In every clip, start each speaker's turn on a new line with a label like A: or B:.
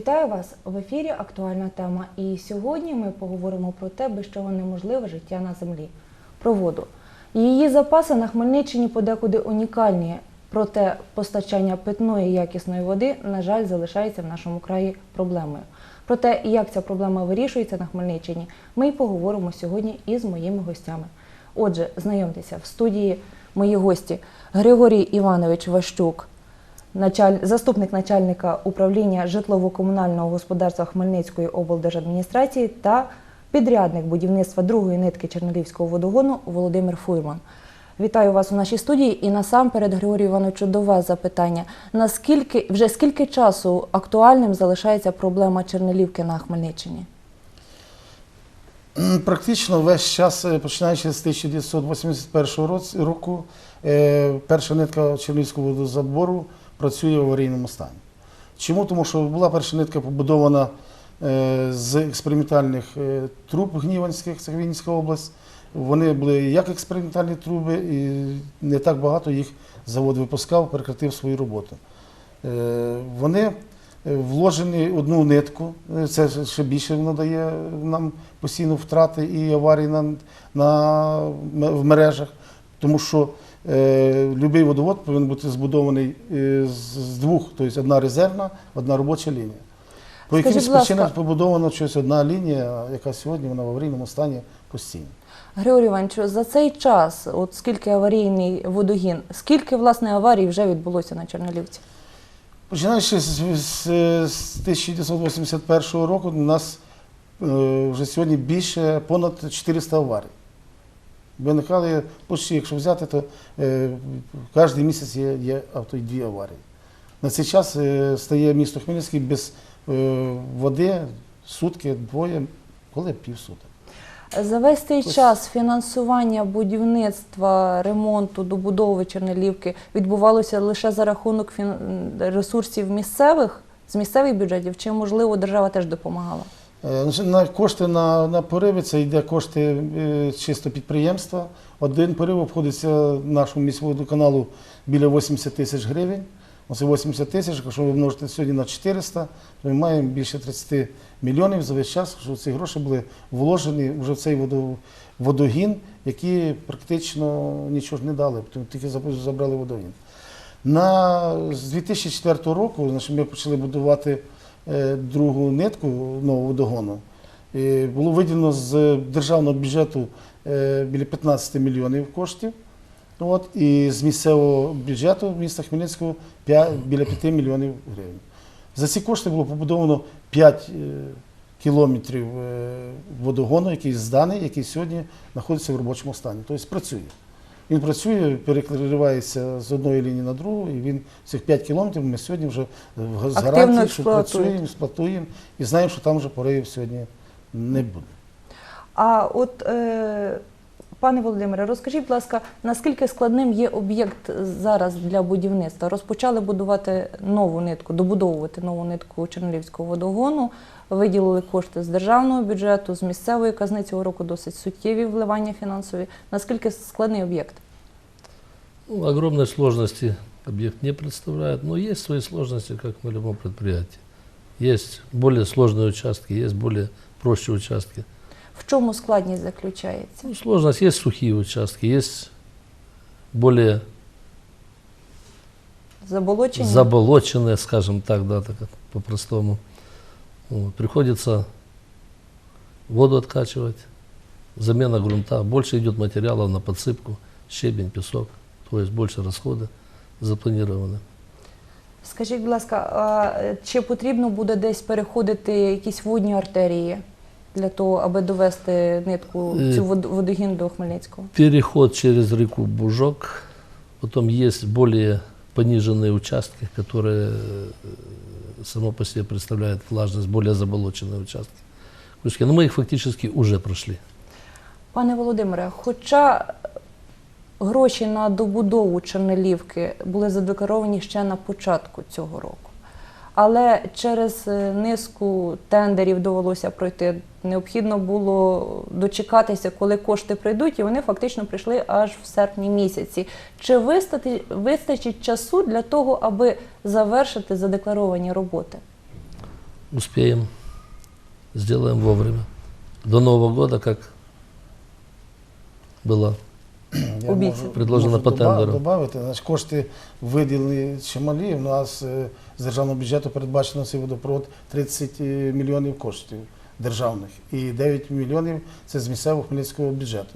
A: Вітаю вас в ефірі. Актуальна тема. І сьогодні ми поговоримо про те, без чого неможливе життя на землі про воду. Її запаси на Хмельниччині подекуди унікальні. Проте постачання питної якісної води, на жаль, залишається в нашому краї проблемою. Про те, як ця проблема вирішується на Хмельниччині, ми й поговоримо сьогодні із моїми гостями. Отже, знайомтеся в студії мої гості Григорій Іванович Ващук, началь... заступник начальника управління житлово-комунального господарства Хмельницької облдержадміністрації та підрядник будівництва другої нитки Чернігівського водогону Володимир Фурман. Вітаю вас у нашій студії. І насамперед, Григорію Івановичу, до вас запитання: наскільки вже скільки часу актуальним залишається проблема Чернелівки на Хмельниччині?
B: Практично весь час, е, починаючи з 1981 роц- року, е, перша нитка Чернівського водозабору працює в аварійному стані. Чому? Тому що була перша нитка побудована е, з експериментальних е, труб гніванських, це Вінницька область. Вони були як експериментальні труби, і не так багато їх завод випускав, прекратив свою роботу. Е, Вони вложені одну нитку, це ще більше воно дає нам постійно втрати і аварії на, на, в мережах, тому що е, будь-який водовод повинен бути збудований е, з, двох, тобто одна резервна, одна робоча лінія. По
A: Скажіть,
B: якимось
A: будь ласка-
B: причинам побудована щось одна лінія, яка сьогодні вона в аварійному стані постійно.
A: Григорій Іванович, за цей час, от скільки аварійний водогін, скільки власне аварій вже відбулося на Чернелівці?
B: Починаючи з, з, з 1981 року, у нас е, вже сьогодні більше понад 400 аварій. Виникали, почти, якщо взяти, то е, кожен місяць є, є авто дві аварії. На цей час е, стає місто Хмельницький без е, води сутки, двоє, коли півсуток.
A: За весь цей
B: Ось.
A: час фінансування будівництва, ремонту, добудови Чернелівки відбувалося лише за рахунок фін... ресурсів місцевих з місцевих бюджетів, чи можливо держава теж допомагала?
B: Е, значить, На кошти на, на пориви це йде кошти е, чисто підприємства. Один порив обходиться нашому міському водоканалу біля 80 тисяч гривень. Оце 80 тисяч, якщо ви множите сьогодні на 400, то ми маємо більше 30 мільйонів за весь час, що ці гроші були вложені вже в цей водогін, які практично нічого ж не дали, тільки забрали водогін. На, з 2004 року значить, ми почали будувати другу нитку нового водогону. Було виділено з державного бюджету е, біля 15 мільйонів коштів. От, і з місцевого бюджету міста Хмельницького п'я- біля 5 мільйонів гривень. За ці кошти було побудовано 5 е, кілометрів е, водогону, який зданий, який сьогодні знаходиться в робочому стані. Тобто працює. Він працює, перекривається з одної лінії на другу, і він цих 5 кілометрів ми сьогодні вже в- з
A: Активно
B: що працюємо, експлуатуємо і знаємо, що там вже поривів сьогодні не буде.
A: А от, е, пане Володимире, розкажіть, будь ласка, наскільки складним є об'єкт зараз для будівництва? Розпочали будувати нову нитку, добудовувати нову нитку Чернігівського водогону, виділили кошти з державного бюджету, з місцевої казни цього року досить суттєві вливання фінансові. Наскільки складний об'єкт?
C: Ну, сложности объект не представляет, но есть свои сложности, как на любом предприятии. Есть более сложные участки, есть более проще участки.
A: В чому складність заключається?
C: Ну, сложность есть сухие участки, есть более
A: Заболочення?
C: заболоченные, скажем так, да, так по-простому. Вот. Приходится воду откачивать, замена грунта, больше идет материалов на подсыпку, щебень, песок, то есть больше расхода запланированы.
A: Скажіть, будь ласка, а е, чи потрібно буде десь переходити якісь водні артерії для того, аби довести нитку
C: Е.
A: цю вод- водогін до Хмельницького?
C: Переход через реку Бужок, потом есть более пониженные участки, которые э, само по себе представляют влажность, более заболоченные участки. Кучки. Но мы их фактически уже прошли.
A: Пане Володимире, хоча гроші на добудову Чернелівки були задекларовані ще на початку цього року. Але через е, низку тендерів довелося пройти. Необхідно було дочекатися, коли кошти прийдуть, і вони фактично прийшли аж в серпні місяці. Чи вистачить, вистачить часу для того, аби завершити задекларовані роботи?
C: успеем, сделаем вовремя. До Нового года, как было.
B: Я можу-
C: Предложено
B: можу
C: по тендеру.
B: Добавити, значить, кошти виділені чималі. У нас е, з державного бюджету передбачено цей водопровод 30 мільйонів коштів державних і 9 мільйонів це з місцевого хмельницького бюджету.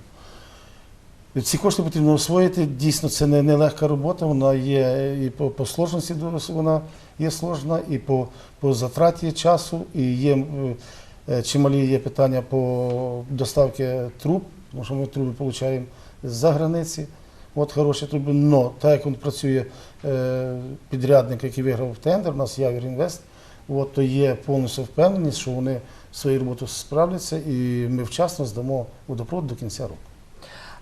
B: І Ці кошти потрібно освоїти. Дійсно, це не, не легка робота. Вона є і по, по сложності вона є сложна, і по, по затраті часу, і є е, е, чималі є питання по доставці труб, тому що ми труби отримуємо з-за границі. От хороші труби. Но так як він працює е, підрядник, який виграв тендер, у нас Явір Інвест, от, то є повністю впевненість, що вони свою роботу справляться і ми вчасно здамо водопровод до кінця року.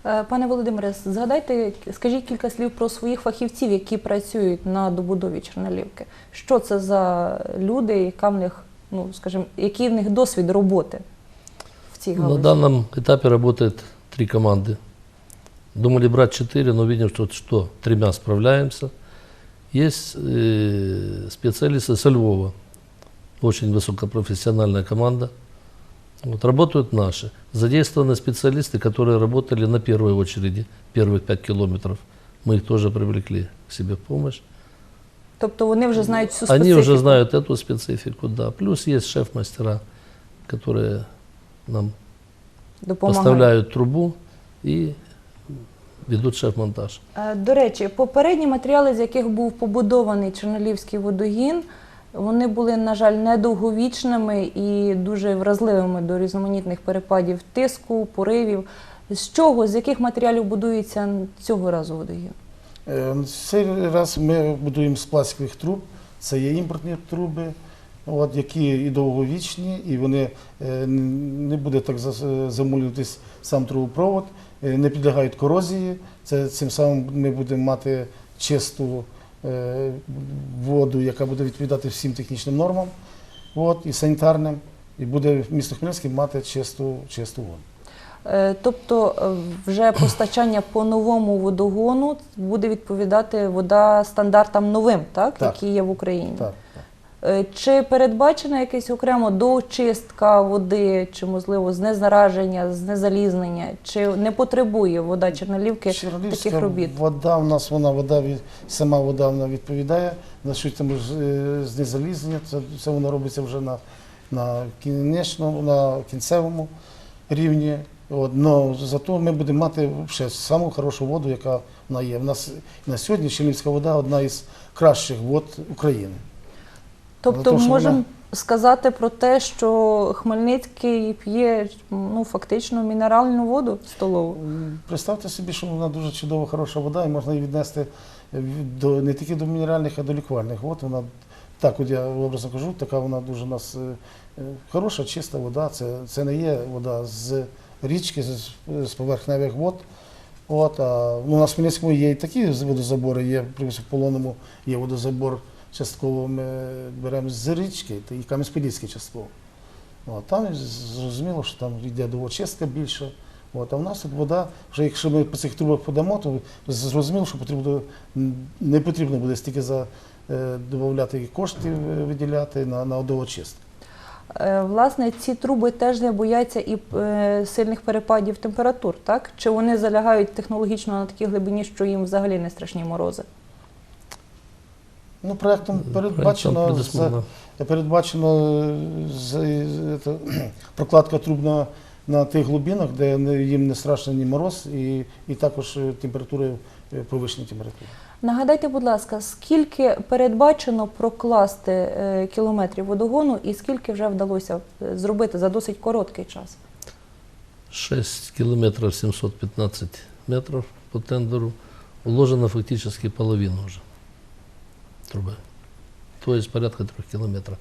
A: Е, Пане Володимире, згадайте, скажіть кілька слів про своїх фахівців, які працюють на добудові Чернолівки. Що це за люди, яка в них, ну скажімо, який в них досвід роботи в цій
C: На
A: галузі?
C: данном этапе три команды. Думали брать четыре, но видим, что, что тремя справляемся. Есть э, специалисты со Львова, очень высокопрофессиональная команда. Вот, работают наши. Задействованы специалисты, которые работали на первой очереди, первых пять километров. Мы их тоже привлекли к себе в помощь.
A: Тобто вони вже знають всю
C: Они
A: специфіку.
C: уже знают эту специфику, да. Плюс есть шеф-мастера, которые нам
A: допомагають.
C: поставляют трубу и ведут шеф-монтаж.
A: Е, До речі, попередні матеріали, з яких був побудований Чернолівський водогін, вони були, на жаль, недовговічними і дуже вразливими до різноманітних перепадів тиску, поривів. З чого, з яких матеріалів будується цього разу водогін?
B: Е, Цей раз ми будуємо з пластикових труб. Це є імпортні труби, от, які і довговічні, і вони е, не буде так замулюватись сам трубопровод, не підлягають корозії. Це цим самим ми будемо мати чисту е, воду, яка буде відповідати всім технічним нормам, от, і санітарним, і буде місто Хмельницький мати чисту, чисту воду.
A: Е, Тобто е, вже постачання по новому водогону буде відповідати вода стандартам новим, так,
B: Так.
A: які є в Україні.
B: Так.
A: Е, Чи передбачена якась окремо доочистка води, чи можливо знезараження, знезалізнення, чи не потребує вода Чернолівки
B: Чернолівська
A: таких робіт?
B: вода у нас вона вода сама вода вона відповідає. На що там е, знезалізнення, це, це воно робиться вже на, на кінечному, на кінцевому рівні. От, но зато ми будемо мати ще саму хорошу воду, яка вона є. У нас на сьогодні Чернівська вода одна із кращих вод України.
A: Тобто
B: то, що
A: можемо
B: вона-
A: сказати про те, що Хмельницький п'є ну, фактично мінеральну воду столову.
B: Представте собі, що вона дуже чудова, хороша вода, і можна її віднести до, не тільки до мінеральних, а до лікувальних вод. Вона, так, от я образно кажу, така вона дуже у нас е, е, хороша, чиста вода. Це, це не є вода з річки, з, з поверхневих вод. От, а, ну, у нас в Хмельницькому є і такі водозабори, є, в Полоному є водозабор частково ми беремо з річки, і Кам'янець-Подільський частково. От, там зрозуміло, що там йде довочистка більше. А в нас тут вода, вже якщо ми по цих трубах подамо, то зрозуміло, що не потрібно буде стільки за е, додати коштів е, виділяти на, на довочистку.
A: Е, Власне, ці труби теж не бояться і е, сильних перепадів температур, так? Чи вони залягають технологічно на такій глибині, що їм взагалі не страшні морози?
B: Ну, проектом передбачено, за, передбачено е, з- е, це, прокладка труб на, на тих глибинах, де не- їм не страшно ні мороз, і, і також е, температури, повищені температури.
A: Нагадайте, будь ласка, скільки передбачено прокласти кілометрів водогону і скільки вже вдалося зробити за досить короткий час?
C: 6 километров 715 метров по тендеру. Уложено фактически половина уже трубы. То есть порядка трех километров.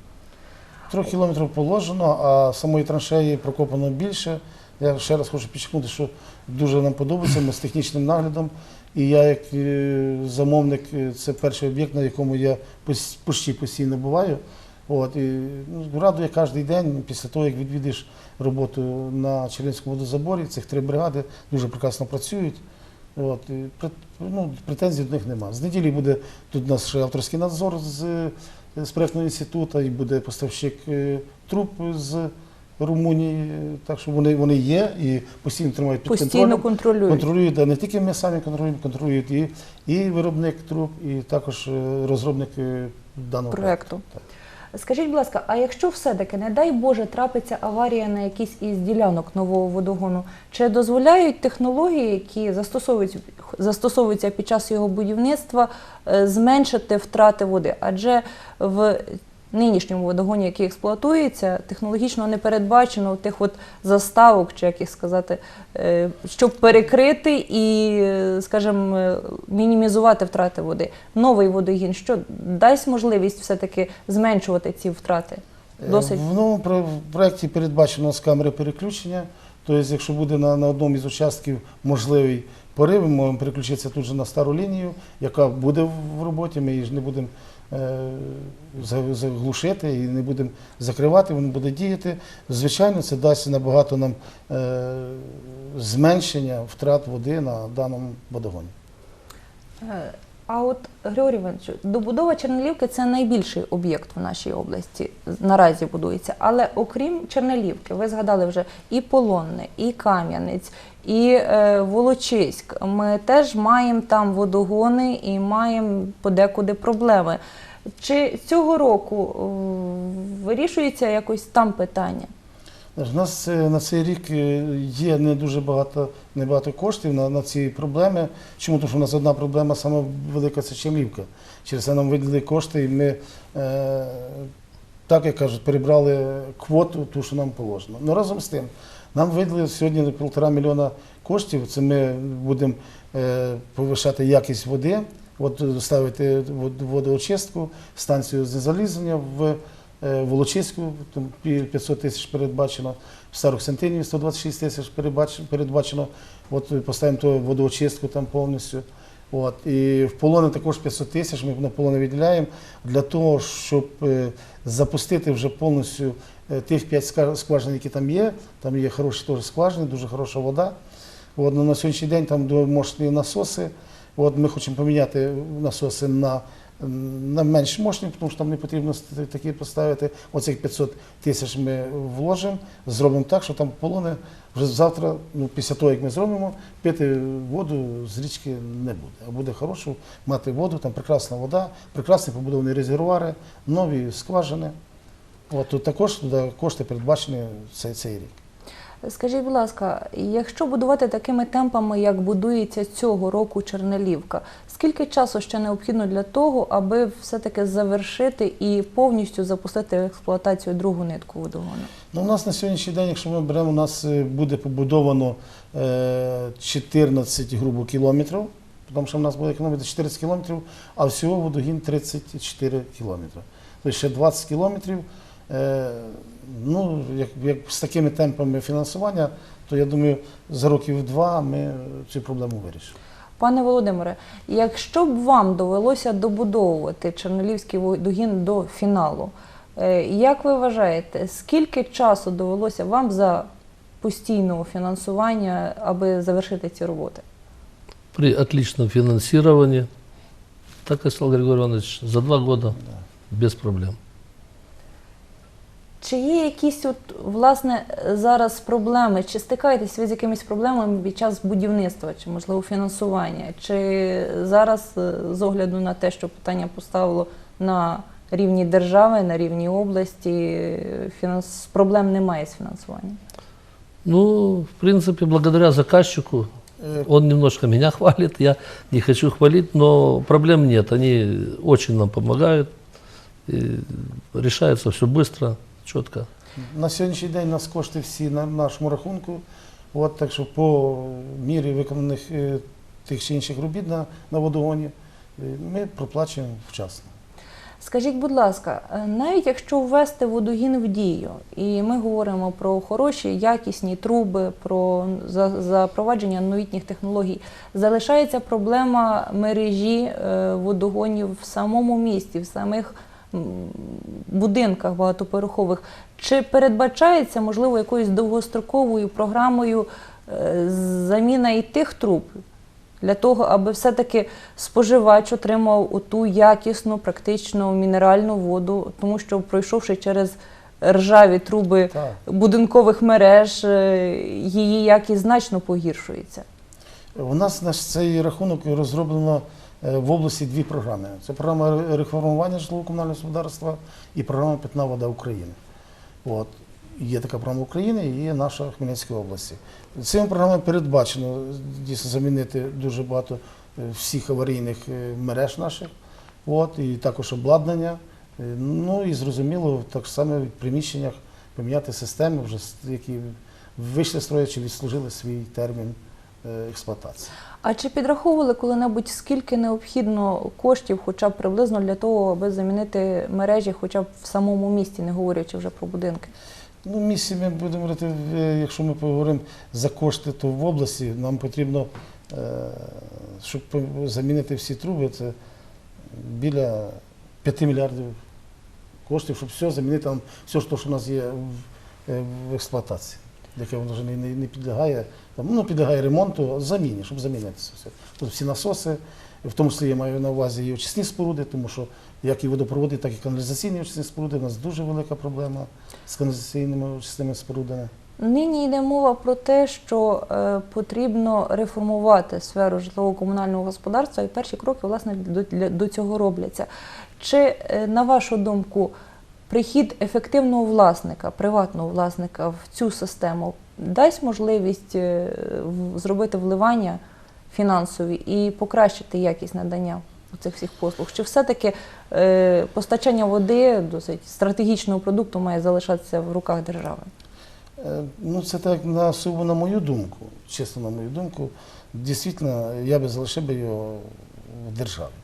B: Трьох кілометрів положено, а самої траншеї прокопано більше. Я ще раз хочу підчеркнути, що дуже нам подобається, ми з технічним наглядом. І я, як е, замовник, е, це перший об'єкт, на якому я почти постійно буваю. От, і, ну, радує кожен день після того, як відвідиш роботу на Челинському водозаборі, цих три бригади дуже прекрасно працюють. От, і, ну, претензій до них нема. З неділі буде тут у нас ще авторський надзор з з проєктного інституту, і буде поставщик е, труб з Румунії. Так що вони, вони є і постійно тримають під
A: Постійно
B: контролем.
A: контролюють.
B: Контролюють, а не тільки ми самі контролюємо, контролюють і, і виробник труб, і також е, розробник е, даного
A: проекту. Скажіть, будь ласка, а якщо все-таки, не дай Боже, трапиться аварія на якийсь із ділянок нового водогону, чи дозволяють технології, які застосовують, застосовуються під час його будівництва, е, зменшити втрати води? Адже в нинішньому водогоні, який експлуатується, технологічно не передбачено тих от заставок, чи як їх сказати, е, щоб перекрити і, е, скажімо, е, мінімізувати втрати води. Новий водогін, що дасть можливість все-таки зменшувати ці втрати? Досить
B: В новому проєкті передбачено з камери переключення. Тобто, якщо буде на, на одному із участків можливий порив, ми можемо переключитися тут же на стару лінію, яка буде в- роботі. Ми її ж не будемо е, заглушити і не будемо закривати, воно буде діяти. Звичайно, це дасть набагато нам е, зменшення втрат води на даному водогоні.
A: А от Григорій Іванович, добудова Чернелівки це найбільший об'єкт в нашій області. Наразі будується. Але окрім Чернелівки, ви згадали вже і Полонне, і Кам'янець, і е, Волочиськ. Ми теж маємо там водогони і маємо подекуди проблеми. Чи цього року е, вирішується якось там питання?
B: У нас е, на цей рік е, є не дуже багато, не багато коштів на, на ці проблеми. Чому? Тому що у нас одна проблема саме велика це Чемлівка. Через це нам виділили кошти, і ми, е, так як кажуть, перебрали квоту, ту, що нам положено. Ну разом з тим, нам виділили сьогодні півтора мільйона коштів. Це ми будемо е, повишати якість води, от ставити водоочистку, станцію знезалізання в Волочиську, там 500 тисяч передбачено, в Старих Сентиніві 126 тисяч передбачено. От е, поставимо ту водоочистку там повністю. От. І в полони також 500 тисяч ми на полони виділяємо для того, щоб е, запустити вже повністю е, тих 5 скважин, які там є. Там є хороші теж скважини, дуже хороша вода. От, ну, на сьогоднішній день там мощні насоси. От, ми хочемо поміняти насоси на, на менш мощні, тому що там не потрібно такі поставити. Оцих 500 тисяч ми вложимо, зробимо так, що там полони вже завтра, ну, після того, як ми зробимо, пити воду з річки не буде. А буде хорошу мати воду, там прекрасна вода, прекрасні побудовані резервуари, нові скважини. От, тут також туди кошти передбачені цей, цей рік.
A: Скажіть, будь ласка, якщо будувати такими темпами, як будується цього року Чернелівка, скільки часу ще необхідно для того, аби все-таки завершити і повністю запустити в експлуатацію другу нитку водогону?
B: Ну, у нас на сьогоднішній день, якщо ми беремо, у нас е, буде побудовано е, 14 грубо кілометрів, тому що в нас буде економити 14 кілометрів, а всього водогін 34 кілометри. Тобто ще 20 кілометрів. Е, ну, як, як з такими темпами фінансування, то я думаю, за років два ми цю проблему вирішимо.
A: Пане Володимире, якщо б вам довелося добудовувати Чернелівський водогін до фіналу, е, як ви вважаєте, скільки часу довелося вам за постійного фінансування, аби завершити ці роботи?
C: При отличном финансировании, так и сказал Григорий Иванович, за два года без проблем.
A: Чи є якісь от власне зараз проблеми? Чи стикаєтесь ви з якимись проблемами під час будівництва, чи можливо фінансування? Чи зараз е, з огляду на те, що питання поставило на рівні держави, на рівні області, фінанс... проблем немає з фінансуванням?
C: Ну, в принципе, благодаря заказчику,
B: Е,
C: он немножко меня хвалит, я не хочу хвалить, но проблем нет. Они очень нам помогают. И решается все быстро, четко.
B: На сьогоднішній день у нас кошти всі на нашому рахунку. От, так що по мірі виконаних е, тих чи інших робіт на, на водогоні е, ми проплачуємо вчасно.
A: Скажіть, будь ласка, е, навіть якщо ввести водогін в дію, і ми говоримо про хороші, якісні труби, про запровадження новітніх технологій, залишається проблема мережі водогонів в самому місті, в самих будинках багатоповерхових. Чи передбачається, можливо, якоюсь довгостроковою програмою е, заміна і тих труб? для того, аби все-таки споживач отримав оту якісну, практичну мінеральну воду, тому що пройшовши через ржаві труби
B: Так.
A: будинкових мереж, е, її якість значно погіршується.
B: У нас на цей рахунок розроблено в області дві програми. Це програма реформування житлово-комунального господарства і програма Питна вода України. От. Є така програма України і є наша Хмельницької області. Цими програмами передбачено дійсно замінити дуже багато е, всіх аварійних е, мереж наших, от, і також обладнання. Е, Ну і зрозуміло, так само в приміщеннях поміняти системи, вже, які вийшли з строю чи відслужили свій термін е, експлуатації.
A: А чи підраховували коли-небудь, скільки необхідно коштів, хоча б приблизно для того, аби замінити мережі, хоча б в самому місті, не говорячи вже про будинки?
B: Ну, в місті ми будемо говорити, е, якщо ми поговоримо за кошти, то в області нам потрібно, е, щоб замінити всі труби, це біля 5 мільярдів коштів, щоб все замінити там, все, що у нас є е, в експлуатації, яке воно вже не, не, підлягає, там, ну, підлягає ремонту, заміні, щоб замінити все. Тут всі насоси, в тому числі я маю на увазі і очисні споруди, тому що як і водопроводи, так і каналізаційні очисні споруди, у нас дуже велика проблема з каналізаційними очисними спорудами.
A: Нині йде мова про те, що е, потрібно реформувати сферу житлово-комунального господарства, і перші кроки власне до, для- до цього робляться. Чи, е, на вашу думку, прихід ефективного власника, приватного власника в цю систему дасть можливість е, зробити вливання фінансові і покращити якість надання цих всіх послуг? Чи все-таки е, постачання води, досить стратегічного продукту, має залишатися в руках держави?
B: Е, Ну, це так на сугубо на мою думку, чесно на мою думку, дійсно, я би залишив би його в державі.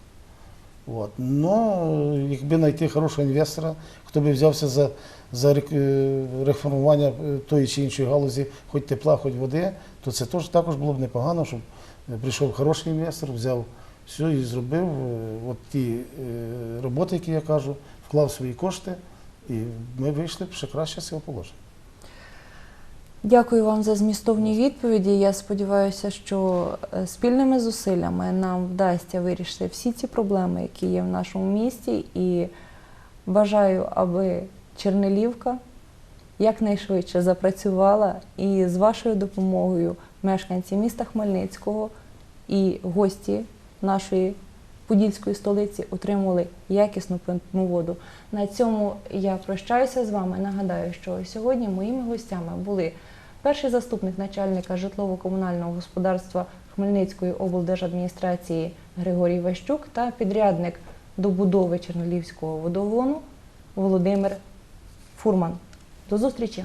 B: От. Но якби знайти хорошого інвестора, хто би взявся за, за е, реформування е, тої чи іншої галузі, хоч тепла, хоч води, то це теж також було б непогано, щоб прийшов хороший інвестор, взяв все і зробив от ті роботи, які я кажу, вклав свої кошти, і ми вийшли б ще краще з цього положення.
A: Дякую вам за змістовні відповіді. Я сподіваюся, що е, спільними зусиллями нам вдасться вирішити всі ці проблеми, які є в нашому місті, і бажаю, аби Чернелівка якнайшвидше запрацювала і з вашою допомогою мешканці міста Хмельницького і гості нашої подільської столиці отримали якісну питну воду. На цьому я прощаюся з вами. Нагадаю, що сьогодні моїми гостями були перший заступник начальника житлово-комунального господарства Хмельницької облдержадміністрації Григорій Ващук та підрядник добудови Чернолівського водогону Володимир Фурман. До зустрічі!